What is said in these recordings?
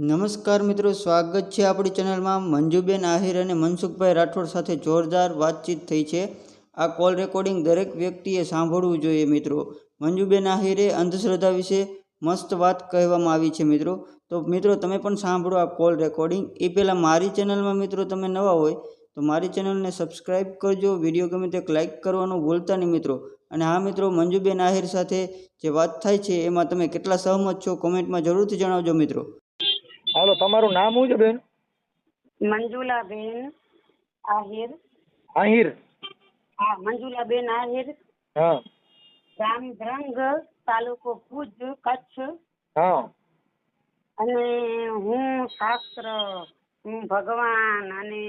નમસ્કાર મિત્રો, સ્વાગત છે આપણી ચેનલમાં. મંજુબેન આહિર અને મનસુખભાઈ રાઠોડ સાથે જોરદાર વાતચીત થઈ છે. આ કોલ રેકોર્ડિંગ દરેક વ્યક્તિએ સાંભળવું જોઈએ મિત્રો. મંજુબેન આહિરે અંધશ્રદ્ધા વિશે મસ્ત વાત કહેવામાં આવી છે મિત્રો. તો મિત્રો, તમે પણ સાંભળો આ કોલ રેકોર્ડિંગ એ પહેલાં મારી ચેનલમાં મિત્રો તમે નવા હોય, તો મારી ચેનલને સબસ્ક્રાઈબ કરજો. વીડિયો ગમે તે લાઇક કરવાનું ભૂલતા નહીં મિત્રો. અને હા મિત્રો, મંજુબેન આહિર સાથે જે વાત થાય છે, એમાં તમે કેટલા સહમત છો કોમેન્ટમાં જરૂરથી જણાવજો મિત્રો. હાલો તમારું નામ શું છે બેન? મંજુલાબેન આહિર. આહિર. હા મંજુલાબેન આહિર. હા. ગામ ધ્રંગ તાલુકો ભુજ કચ્છ. હા. અને હું શાસ્ત્ર ભગવાન અને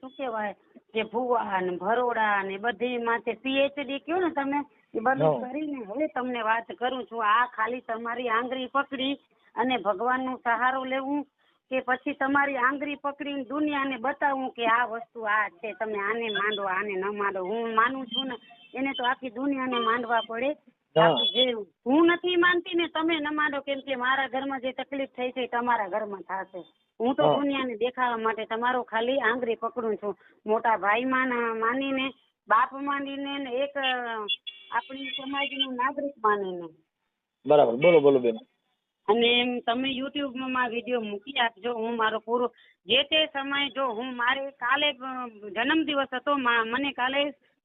શું કહેવાય જે ભુવા ને ભરોડા ને બધી માથે પીએચડી કયો ને તમે? એ બધું કરીને હવે તમને વાત કરું છું. આ ખાલી તમારી આંગળી પકડી અને ભગવાનનો સહારો લેવું કે પછી તમારી આંગળી પકડીને દુનિયાને બતાવું કે આ વસ્તુ આ છે. તમે આને માંડો આને ન માંડો. હું માનું છું ને એને તો આખી દુનિયાને માંડવા પડે. જે હું નથી માનતી ને તમે ન માંડો કેમ કે મારા ઘરમાં જે તકલીફ થઈ છે તમારા ઘરમાં થશે. હું તો. દુનિયાને દેખાવા માટે તમારો ખાલી આંગળી પકડું છું. મોટા ભાઈ માન માનીને બાપ માનીને ને એક આપણી સમાજનું નાગરિક માનીને. બરાબર. બોલો બોલો બેન. અને એમ તમે યુટ્યુબમાં વીડિયો મૂકી આપજો. હું મારો પૂરો જે તે સમય જો હું મારે કાલે જન્મદિવસ હતો મને કાલે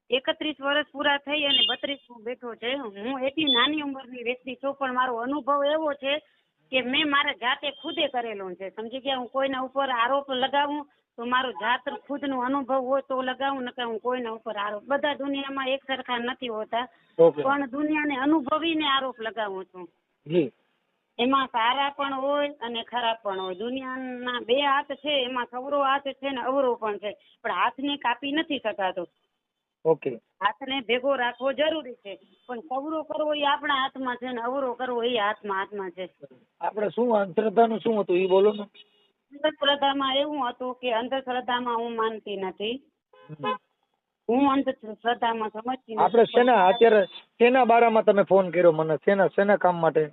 એકત્રીસ વર્ષ પૂરા થઈ અને બત્રીસ બેઠો છે. હું એટલી નાની ઉંમરની વ્યક્તિ છું પણ મારો અનુભવ એવો છે કે મેં મારા જાતે ખુદે કરેલો છે. સમજી ગયા? હું કોઈના ઉપર આરોપ લગાવું તો મારો જાત ખુદનો અનુભવ હોય તો લગાવું નકર હું કોઈના ઉપર આરોપ બધા દુનિયામાં એક સરખા નથી હોતા. પણ દુનિયાને અનુભવીને આરોપ લગાવું છું. એમાં સારા પણ હોય અને ખરાબ પણ હોય. દુનિયાના બે હાથ છે એમાં સવરો હાથ છે ને અવરો પણ છે. પણ હાથને કાપી નથી શકાતો. ઓકે. હાથને ભેગો રાખવો જરૂરી છે. પણ સવરો કરવો એ આપણા હાથમાં છે ને અવરો કરવો એ હાથમાં હાથમાં છે. આપણે શું અંધશ્રદ્ધાનું શું હતું? એ બોલો ને. અંધશ્રદ્ધામાં એવું હતું કે અંધશ્રદ્ધામાં હું માનતી નથી. હું અંધશ્રદ્ધામાં સમજતી આપણે. શેના અત્યારે શેના બારામાં તમે ફોન કર્યો મને? શેના શેના કામ માટે?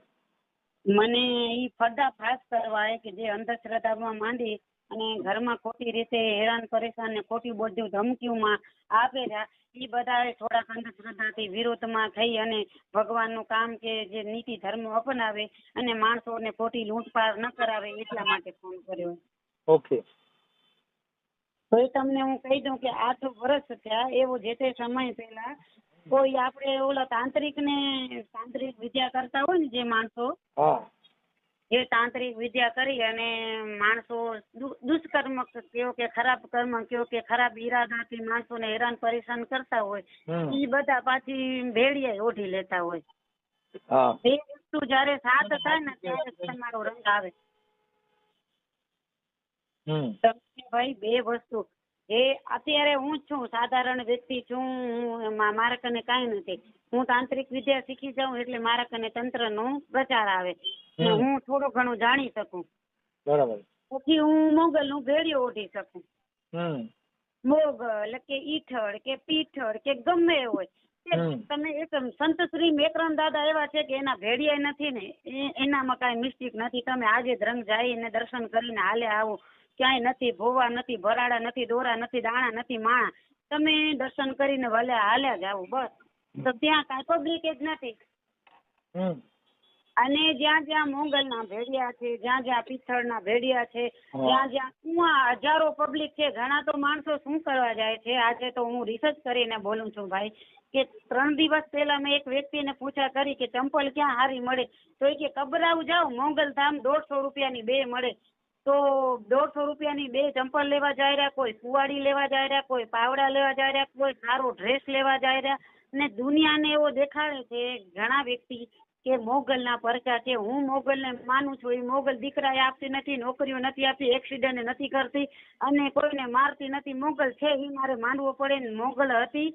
મને ઈ પર્દાફાશ કરવા એ કે જે અંધશ્રદ્ધામાં માંડી અને ઘરમાં ખોટી રીતે હેરાન પરેશાન ને ખોટી બધું ધમકીઓમાં આપે રહ્યા ઈ બધા થોડાક અંધશ્રદ્ધાથી વિરોધમાં થઈ અને ભગવાનનું કામ કે જે નીતિ ધર્મ અપનાવે અને માણસોને ખોટી લૂંટફાટ ન કરાવે એટલા માટે ફોન કર્યો. ઓકે. તો એ તમને હું કહી દઉં કે આઠ વર્ષ થયા એવો જે તે સમય પહેલા કોઈ આપણે ઓલા તાંત્રિક ને તાંત્રિક વિદ્યા કરતા હોય ને જે માણસો જે તાંત્રિક વિદ્યા કરી અને માણસો દુષ્કર્મ કયો કે ખરાબ કર્મ કયો કે ખરાબ ઈરાદાથી માણસોને હેરાન પરેશાન કરતા હોય એ બધા પાછી ભેળીએ ઓઢી લેતા હોય. બે વસ્તુ જ્યારે સાથ થાય ને ત્યારે તમારો રંગ આવે. ભાઈ બે વસ્તુ એ અત્યારે હું છું સાધારણ વ્યક્તિ છું હું મારા કને કાંઈ નથી. હું તાંત્રિક વિદ્યા શીખી જાઉં એટલે મારા કને તંત્રનો પ્રચાર આવે. હું થોડું ઘણું જાણી શકું. બરાબર. પછી હું મોગલનું ભેડિયો ઓઢી શકું. મોગલ કે ઈઠળ કે પીઠળ કે ગમે હોય. તમે એક સંત શ્રી મેકરામ દાદા એવા છે કે એના ભેડિયા નથી ને એનામાં કાંઈ મિસ્ટેક નથી. તમે આજે ધ્રંગ ને દર્શન કરીને હાલે આવો. ક્યાંય નથી ભોવા નથી ભરાડા નથી દોરા નથી દાણા નથી માણા. તમે દર્શન કરીને ભલે હાલ્યા જાવ બસ. તો ત્યાં કાંઈ પબ્લિક જ નથી. અને જ્યાં જ્યાં મોગલના ભેડિયા છે જ્યાં જ્યાં પિત્તળના ભેડિયા છે. જ્યાં જ્યાં કુવા હજારો પબ્લિક છે ઘણા તો માણસો શું કરવા જાય છે? આજે તો હું રિસર્ચ કરીને બોલું છું ભાઈ કે ત્રણ દિવસ પહેલા મેં એક વ્યક્તિને પૂછા કરી કે ચંપલ ક્યાં હારી મળે? તો એ કે કબરાવ જાઓ મોગલ ધામ દોઢસો રૂપિયાની બે મળે. તો દોઢસો રૂપિયાની બે ચંપલ લેવા જાય રહ્યા કોઈ કુવાડી લેવા જાય રહ્યા કોઈ, પાવડા લેવા જાય રહ્યા કોઈ, સારો ડ્રેસ લેવા જાય રહ્યા ને દુનિયાને એવો દેખાડે છે ઘણા વ્યક્તિ કે મોગલના પરચા છે હું મોગલને માનું છું એ મોગલ દીકરાએ આપતી નથી, નોકરીઓ નથી આપતી એક્સિડન્ટ નથી કરતી અને કોઈને મારતી નથી. મોગલ છે એ મારે માનવો પડે મોગલ હતી.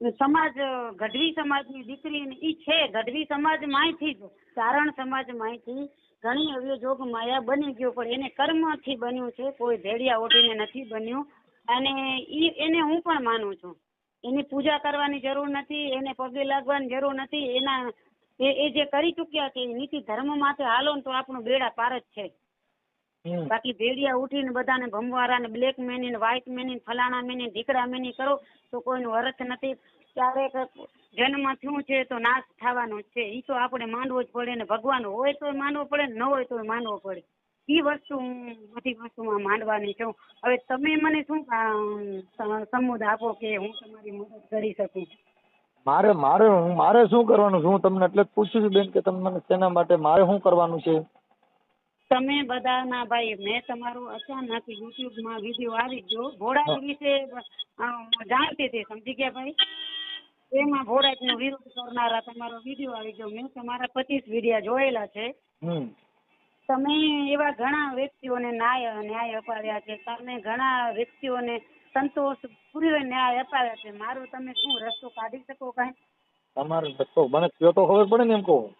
સમાજ, ગઢવી સમાજની દીકરી એ છે, ગઢવી સમાજમાંથી જ, ચારણ સમાજમાંથી ઘણી અવયોજોગ માયા બની ગયો પણ એને કર્મથી બન્યું છે કોઈ ભેડિયા ઓઢીને નથી બન્યું. અને ઈ એને હું પણ માનું છું. એની પૂજા કરવાની જરૂર નથી એને પગે લાગવાની જરૂર નથી. એના એ એ જે કરી ચૂક્યા છે એ નીતિ ધર્મ માથે હાલો ને તો આપણું બેડા પાર જ છે. બાકી ભેડિયા ઉઠીને બધાને ભમવારાને બ્લેક મેની ને વ્હાઈટ મેની ને ફલાણા મેની ઢીકડા મેની કરો તો કોઈનું અર્થ નથી. ક્યારેક જન્મ થયું છે તો નાશ થવાનો છે. એ તો આપણે માનવો જ પડે ને ભગવાન હોય તો માનવો પડે ન હોય તો માનવો પડે. એ વસ્તુ હું બધી વસ્તુમાં માનવાની છું. હવે તમે મને શું સમુદ આપો કે હું તમારી મદદ કરી શકું? મારે મારે હું મારે શું કરવાનું છે? હું તમને એટલે જ પૂછું છું બેન કે તમે મને શેના માટે મારે શું કરવાનું છે? તમે બધાના ભાઈ મેં તમારું અચાનક યુટ્યુબમાં વીડિયો આવી ગયો. ઘોડા વિશે જાણતી હતી સમજી ગયા ભાઈ? એમાં ભોળાજનો વિરોધ કરનારા તમારો વીડિયો આવી ગયો. મેં તમારા પચીસ વિડીયા જોયેલા છે. તમે એવા ઘણા વ્યક્તિઓને ન્યાય ન્યાય અપાવ્યા છે. તમે ઘણા વ્યક્તિઓને સંતોષ પૂર્વ ન્યાય અપાવ્યા છે. મારો તમે શું રસ્તો કાઢી શકો કાંઈ? તમારો રસ્તો મને કયો તો ખબર પડે ને એમ કહું.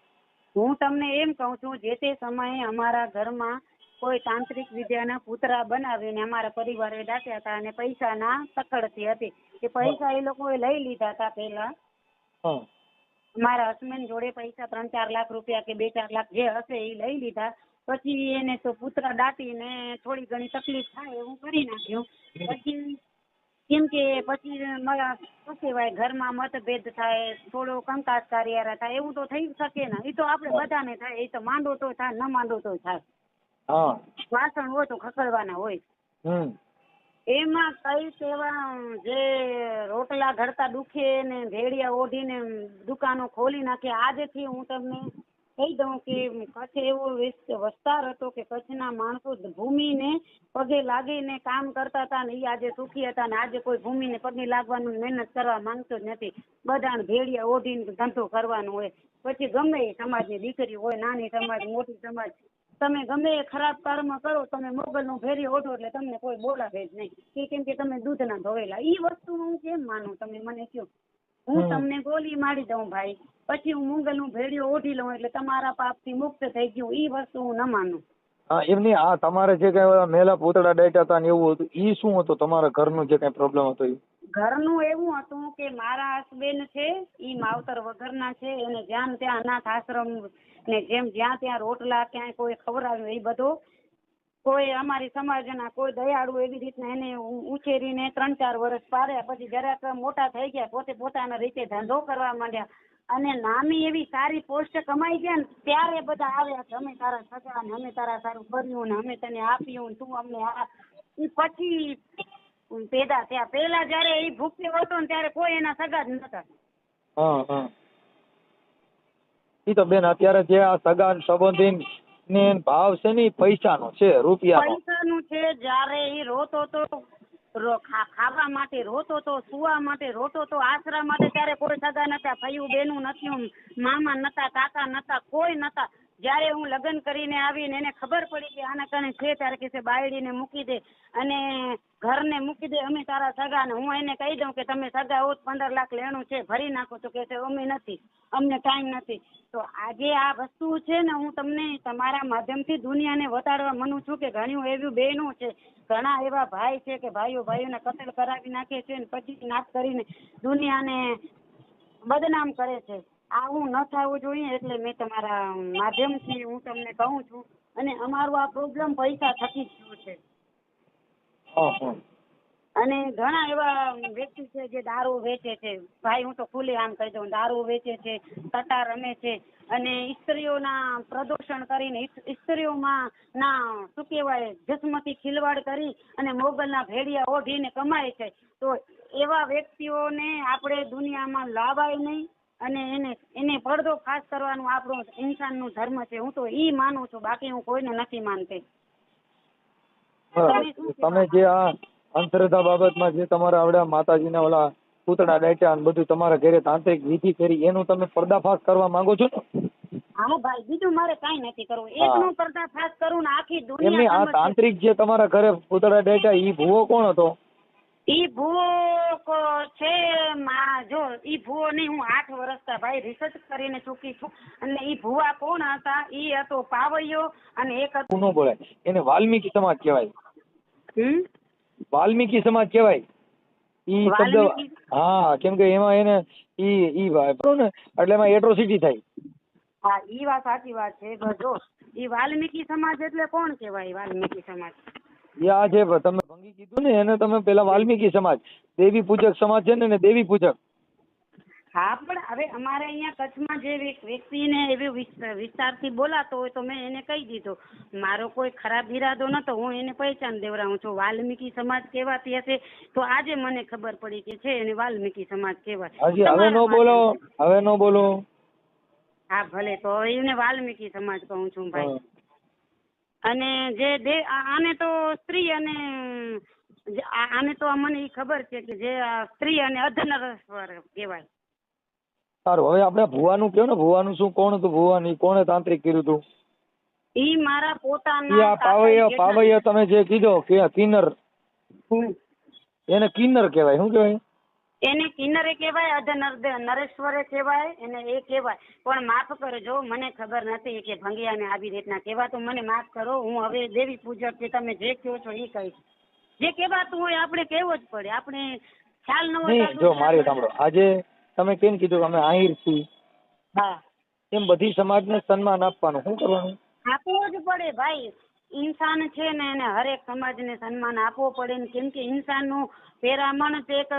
હું તમને એમ કહું છું જે તે સમયે અમારા ઘરમાં કોઈ તાંત્રિક વિદ્યાના પૂતરા બનાવીને અમારા પરિવારે દાટ્યા હતા અને પૈસાના તકડતી હતી. એ પૈસા એ લોકોએ લઈ લીધા હતા પહેલા. મારા હસબન્ડ જોડે પૈસા ત્રણ ચાર લાખ રૂપિયા કે બે ચાર લાખ જે હશે એ લઈ લીધા. પછી એને તો પુતળા દાટીને થોડી ઘણી તકલીફ થાય એવું કરી નાખ્યું. પછી કેમ કે પછી મારા શું કહેવાય ઘરમાં મતભેદ થાય થોડો કંકાસ કાર્યારા થાય એવું તો થઈ શકે ને. એ તો આપણે બધાને થાય એ તો માંડો તો થાય ન માંડો તો થાય. હા. વાસણ હોય તો ખકડવાના હોય. હમ. એમાં કઈ સેવા જે રોટલા ઘડતા દુખે ને ભેડિયા ઓઢીને દુકાનો ખોલી નાખે આજથી હું તમને કહી દઉં કે કચ્છ એવો વિસ- વિસ્તાર હતો કે કચ્છના માણસો ભૂમિને પગે લાગીને કામ કરતા હતા ને એ આજે સુખી હતા ને આજે કોઈ ભૂમિને પગે લાગવાનું મહેનત કરવા માંગતો જ નથી. બધાને ભેડિયા ઓઢીને ધંધો કરવાનો હોય. પછી ગમે એ સમાજની દીકરી હોય નાની સમાજ મોટી સમાજ તમે ગમે એ ખરાબ કર્મ કરો તમે મોગલનું ફેરી ઓઢો એટલે તમને કોઈ બોલાવે જ નહીં. કે કેમ કે તમે દૂધના ધોયેલા ઈ વસ્તુ હું કેમ માનું? તમે મને કયો હું તમને ગોલી મારી દઉં ભાઈ. પછી હું મોગલનું ભેડિયો ઓઢી લઉં એટલે તમારા પાપથી મુક્ત થઈ ગયું. ઈ વસ્તુ હું ન માનું. હા એમની આ તમારે જે કઈ મેલા પૂતળા દાટ્યા હતા ને એવું હતું ઈ શું હતું? તમારા ઘરનું જે કઈ પ્રોબ્લેમ હતો ઈ? ઘરનું એવું હતું કે મારા હસબેન્ડ છે ઈ માવતર વગરના છે એને જ્યાં ત્યાં અનાથ આશ્રમ ને જેમ જ્યાં ત્યાં રોટલા ક્યાંય કોઈ ખવડાવ્યું એ બધો, કોઈ અમારી સમાજના કોઈ દયાળુ એવી રીતના એને ઉછેરીને ત્રણ ચાર વર્ષ પાર્યા પછી જરાક મોટા થઈ ગયા, પોતે પોતાના રીતે ધંધો કરવા માંડ્યા. અને નામી એવી સારી પોસ્ટ કમાઈ ગયા ને, ત્યારે બધા આવ્યા અમે તારા સગા ને, અમે તારા સારું કર્યું ને, અમે તને આપ્યું ને, તું અમને આ પછી પેદા થયા. પેલા જયારે એ ભૂખ્યો હતો ને, ત્યારે કોઈ એના સગા જ નતા. હા તો બેન અત્યારે જે આ સગા સંબંધી ને ભાવ છે ને પૈસાનો છે, રૂપિયાનો. પૈસાનું છે, જ્યારે એ રોતો તો ખાવા માટે રોતો તો, સુવા માટે રોતો તો, આશરા માટે ત્યારે કોઈ સગા નતા ભાઈયું બેનું નથી મામા નતા, કાકા નતા, કોઈ નતા. જ્યારે હું લગ્ન કરીને આવીને એને ખબર પડી કે આના કને છે, ત્યારે કે બાયડીને મૂકી દે. અને ઘરને મૂકી દે, અમે તારા સગા ને હું એને કહી દઉં કે તમે સગા હો પંદર લાખ લેણું છે, ભરી નાખો તો કે અમે નથી, અમને ટાઈમ નથી. તો આજે આ વસ્તુ છે ને, હું તમને તમારા માધ્યમથી દુનિયાને વતાડવા માંગુ છું કે ઘણી એવી બહેનો છે, ઘણા એવા ભાઈ છે કે ભાઈઓ ભાઈઓને કતલ કરાવી નાખે છે ને પછી નાશ કરીને દુનિયાને બદનામ કરે છે. આવું ન થવું જોઈએ એટલે મેં તમારા માધ્યમથી હું તમને કહું છું અને અમારો આ પ્રોબ્લેમ પૈસા થકી જ છે. અને ઘણા એવા વ્યક્તિ છે જે દારૂ વેચે છે. ભાઈ, હું તો ખુલ્લે આમ કહી દઉં, દારૂ વેચે છે સટ્ટા રમે છે અને સ્ત્રીઓના પ્રદૂષણ કરીને સ્ત્રીઓમાં ના શું કહેવાય, જસમતી ખિલવાડ કરી અને મોગલના ભેડિયા ઓઢીને કમાય છે. તો એવા વ્યક્તિઓને આપણે દુનિયામાં લાવાય નહીં અને એને એને પડદો ખાસ કરવાનું આપણું ઇન્સાનનું ધર્મ છે. હું તો ઈ માનું છું. બાકી હું કોઈને નથી માનતી. તમે જે આ અંધશ્રદ્ધા બાબતમાં જે તમારા આવડા માતાજીના ઓલા પૂતળા દાટ્યા અને બધું તમારા ઘરે તાંત્રિક વિધિ કરી એનું તમે પર્દાફાશ કરવા માંગો છો ને? હા ભાઈ બીજું મારે કાંઈ નથી કરવું. એકનો પર્દાફાશ કરું ને આખી એમની આ તાંત્રિક જે તમારા ઘરે પૂતળા દાટ્યા ઈ ભૂવો કોણ હતો? ઈ ભૂવો છે માં જો ઈ ભૂવો નહીં હું આઠ વર્ષના ભાઈ રિસર્ચ કરીને ચૂકી છું. અને ઈ ભૂવા કોણ હતા? ઈ હતો પાવૈયો અને એક હતો બોલાય. એને વાલ્મીકી સમાજ કહેવાય. હમ? વાલ્મીકી સમાજ કહેવાય. ઈ શબ્દ હા કેમ કે એમાં એને ઈ ઈ ને? એટલે એમાં એટ્રોસિટી થાય. હા ઈ વાત સાચી વાત છે પણ જો ઈ વાલ્મીકી સમાજ એટલે કોણ કહેવાય વાલ્મીકી સમાજ? એ આ જે તમે ભંગી કીધું ને એને તમે પેલા વાલ્મીકી સમાજ દેવી પૂજક સમાજ છે ને દેવી પૂજક. હા પણ હવે અમારે અહીંયા કચ્છમાં જે વ્યક- વ્યક્તિને એવી વિસ- વિસ્તારથી બોલાતો હોય તો મેં એને કહી દીધું. મારો કોઈ ખરાબ ઈરાદો નહોતો હું એને પહેચાન દેવડાવું છું. વાલ્મીકી સમાજ કહેવાતી હશે તો આજે મને ખબર પડી કે છે એને વાલ્મીકી સમાજ કહેવાય હજી હવે નો બોલો હવે નો બોલો. હા ભલે તો હવે એને વાલ્મીકી સમાજ કહું છું ભાઈ. અને જે દે આને તો સ્ત્રી અને આને તો મને ખબર છે કે જે સ્ત્રી અને અધનર કહેવાય. સારું હવે આપણે ભુવાનું કયો ને ભુવાનું શું કોણ હતું ભુવાની કોણે તાંત્રિક કર્યું હતું? ઈ મારા પોતાના આ પાવૈયા પાવૈયા તમે જે કીધો કે કિન્નર. એને કિન્નર કહેવાય શું કહેવાય? એને કિન્નરે કહેવાય અધ નરેશ્વરે કહેવાય એને એ કહેવાય. પણ માફ કરજો મને ખબર નથી કે ભંગિયાને આવી રીતના કહેવાતું મને માફ કરો. હું હવે દેવી પૂજક કે તમે જે કહો છો એ કહીશ. જે કહેવાતું હોય આપણે કહેવું જ પડે. આપણે ખ્યાલ ન હોય જો મારી સાંભળો. આજે તમે કેમ કીધું કે અમે આહીર છીએ? હા. એમ બધી સમાજને સન્માન આપવાનું. શું કરવાનું? આપવું જ પડે ભાઈ. ઇન્સાન છે ને એને હરેક સમાજને સન્માન આપવો પડે ને કેમ કે ઇન્સાનનું પેરામણ તે એક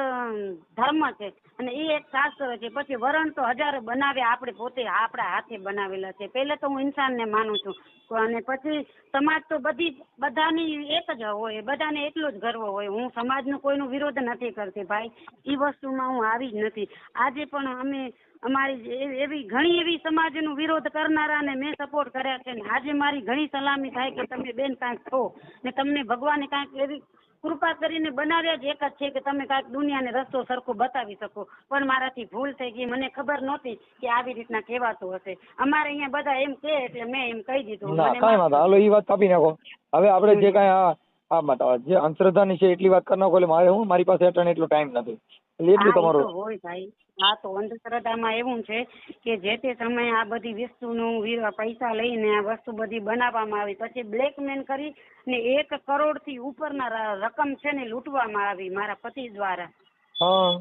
ધર્મ છે અને એ એક શાસ્ત્ર છે. પછી વરણ તો હજારો બનાવ્યા આપણે પોતે આપણા હાથે બનાવેલા છે. પહેલે તો હું ઇન્સાનને માનું છું. અને પછી સમાજ તો બધી બધાની એક જ હોય, બધાને એટલો જ ગર્વ હોય. હું સમાજનો કોઈનો વિરોધ નથી કરતી ભાઈ. એ વસ્તુમાં હું આવી જ નથી. આજે પણ અમે અમારી એવી- ઘણી એવી સમાજનો વિરોધ કરનારાને મેં સપોર્ટ કર્યા છે ને આજે મારી ઘણી સલામી થાય કે તમે બેન કાંઈક છો ને તમને ભગવાને કાંઈક એવી કૃપા કરીને બનાવ્યા જ એક જ છે કે તમે કાંઈક દુનિયાને રસ્તો સરખો બતાવી શકો. પણ મારાથી ભૂલ થઈ ગઈ. મને ખબર નહોતી કે આવી રીતના કહેવાતું હશે. અમારે અહીંયા બધા એમ કહે એટલે મેં એમ કહી દીધું. ના કાંઈ વાંધો. હાલો એ વાત કાપી નાખો. હવે આપણે જે કાંઈ આ આ મત- જે અંધશ્રદ્ધાની છે એટલી વાત કરી નાખો એટલે મારે હું મારી પાસે અટાણે એટલો ટાઈમ નથી. એટલે એટલું તમારું. હોય ભાઈ. આ તો અંધશ્રદ્ધામાં એવું છે કે જે તે સમયે આ બધી વસ્તુનું પૈસા લઈને આ વસ્તુ બધી બનાવવામાં આવી પછી બ્લેકમેન કરી ને એક કરોડથી ઉપરના રકમ છે ને લૂંટવામાં આવી મારા પતિ દ્વારા. હા.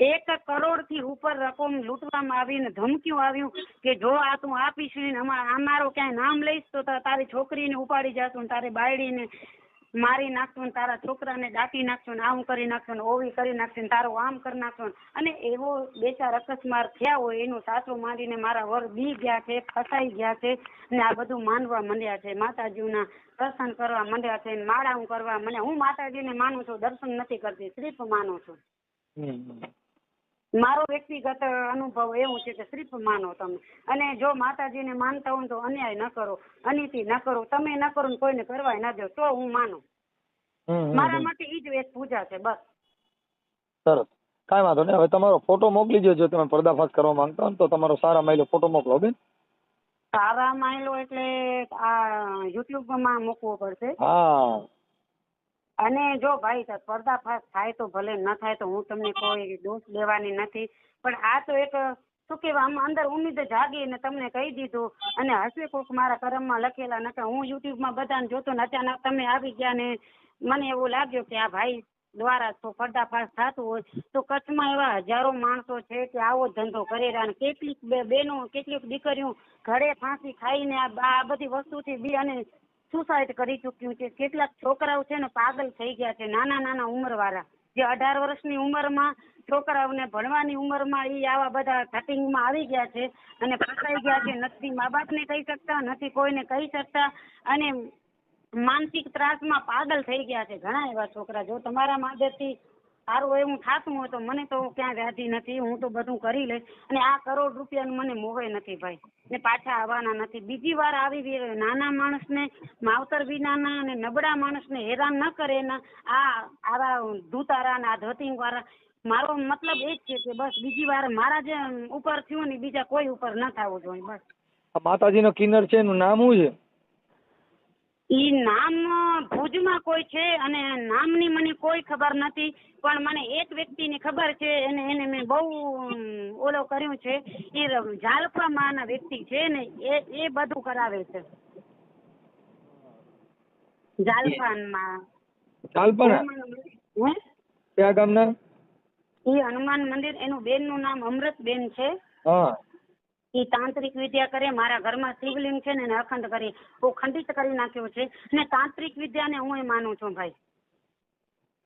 એક કરોડથી ઉપર રકમ લૂંટવામાં આવી ને ધમકીઓ આવ્યું કે જો આ તું આપીશ ને અમા- અમારો ક્યાંય નામ લઈશ તો તારી છોકરીને ઉપાડી જાશું ને તારી બાયડીને મારી નાખશું ને તારા છોકરાને દાટી નાખશું ને આમ કરી નાખશું ને ઓવી કરી નાખશું ને તારું આમ કરી નાખશું અને એવો બે ચાર અકસ્માત થયા હોય એનું સાસુ મારીને મારા વર બી ગયા છે, ફસાઈ ગયા છે ને આ બધું માનવા માંડ્યા છે. માતાજીના દર્શન કરવા માંડ્યા છે માળા કરવા મને હું માતાજીને માનું છું, દર્શન નથી કરતી શ્રીફ માનું છું. મારો વ્યક્તિગત અનુભવ એવું છે કે શ્રીફ માનો તમે. અને જો માતાજીને માનતા હો તો અન્યાય ન કરો અનિતિ ન કરો તમે ન કરો ને કોઈને કરવાય ન દો તો હું માનું. મારા. માટે ઈ જ એક પૂજા છે બસ. સરસ. કાંઈ વાંધો નહીં. હવે તમારો ફોટો મોકલી જો તમે પર્દાફાશ કરવા માંગતા હો તો તમારો સારા માયલો ફોટો મોકલો બેન. સારા માયલો એટલે આ યુટ્યુબમાં મૂકવો પડશે. હા. અને જો ભાઈ પર્દાફાશ થાય તો ભલે, ન થાય તો હું તમને કોઈ દોષ દેવાની નથી. પણ આ તો એક, શું કેવા આમ અંદર ઉમેદ જાગી ને તમને કહી દીધું અને હશે કોક મારા કરમમાં લખેલા નતા હું યુટ્યુબમાં બધાને જોતો ને અચાનક તમે આવી ગયા ને મને એવું લાગ્યું કે આ ભાઈ દ્વારા તો પર્દાફાશ થતું હોય. તો કચ્છમાં એવા હજારો માણસો છે કે આવો ધંધો કરી રહ્યા કેટલીક બહેનો કેટલીક દીકરીઓ ઘરે ફાંસી ખાઈને આ બધી વસ્તુથી બી અને સુસાઇડ કરી ચૂક્યું છે. કેટલાક છોકરાઓ છે ને પાગલ થઈ ગયા છે, નાના નાના ઉંમરવાળા. જે અઢાર વર્ષની ઉંમરમાં છોકરાઓને ભણવાની ઉંમરમાં એ આવા બધા કટિંગમાં આવી ગયા છે અને ફસાઈ ગયા છે. નથી મા બાપને કહી શકતા, નથી કોઈને કહી શકતા અને માનસિક ત્રાસમાં પાગલ થઈ ગયા છે. ઘણા એવા છોકરા. જો તમારા માધ્યમથી સારું એવું થતું હોય તો મને તો ક્યાં વ્યાધિ નથી, હું તો બધું કરી લઈશ. અને આ કરોડ રૂપિયાનું મને મોહે નથી ભાઈ. ને પાછા આવવાના નથી. બીજી વાર આવી નાના માણસને, માવતર વિનાના અને નબળા માણસને હેરાન ન કરે એના. આ આવા ધૂતારા ને આ વાળા મારો મતલબ એ જ છે કે બસ બીજી વાર મારા જે ઉપર થયું ને બીજા કોઈ ઉપર ન થવું જોઈએ, બસ. માતાજી માતાજીનો કિન્નર છે એનું નામ શું છે? ઈ નામ ભુજમાં કોઈ છે અને નામની મને કોઈ ખબર નથી પણ મને એક વ્યક્તિની ખબર છે એને એને મેં બહુ ઓલો કર્યું છે. એ જાલપા માના વ્યક્તિ છે ને એ એ બધું કરાવે છે. ઝાલપાનમાં ચાલપણા હે? કયા ગામના? ઈ હનુમાન મંદિર એનું બેનનું નામ અમૃત બેન છે. હા. એ તાંત્રિક વિદ્યા કરે મારા ઘરમાં શિવલિંગ છે ને એને અખંડ કરી હું ખંડિત કરી નાખ્યું છે. ને તાંત્રિક વિદ્યાને હું માનું છું ભાઈ.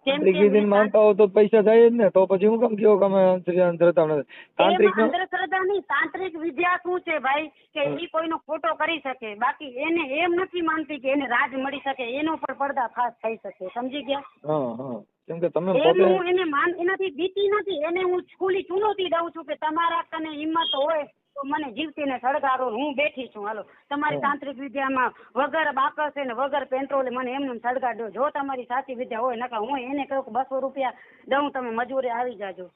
કેમ કે તાંત્રિક વિધિને મેં માનતા હો તો પૈસા જાય જ ને તો પછી હું કેમ કહો કે અંધશ્રદ્ધા અંધશ્રદ્ધા તાંત્રિક અંધશ્રદ્ધા નહીં તાંત્રિક વિદ્યા શું છે ભાઈ? કે એ કોઈનો ખોટો કરી શકે. બાકી એને એમ નથી માનતી કે એને રાજ મળી શકે એનો પણ પડદા ફાસ થઈ શકે. સમજી ગયા? હા હા. કેમ કે તમે એમ પોતે હું એને માન એનાથી બીતી નથી. એને હું ખુલ્લી ચુનૌતી દઉં છું કે તમારા કને હિંમત હોય તો મને જીવતીને સળગાડો હું બેઠી છું. હાલો. તમારી તાંત્રિક વિદ્યામાં વગર બાકસ ને વગર પેટ્રોલ મને એમને સળગાડ્યો. જો તમારી સાચી વિદ્યા હોય નકા હું એને કહું બસો રૂપિયા દઉં તમે મજૂરે આવી જાજો.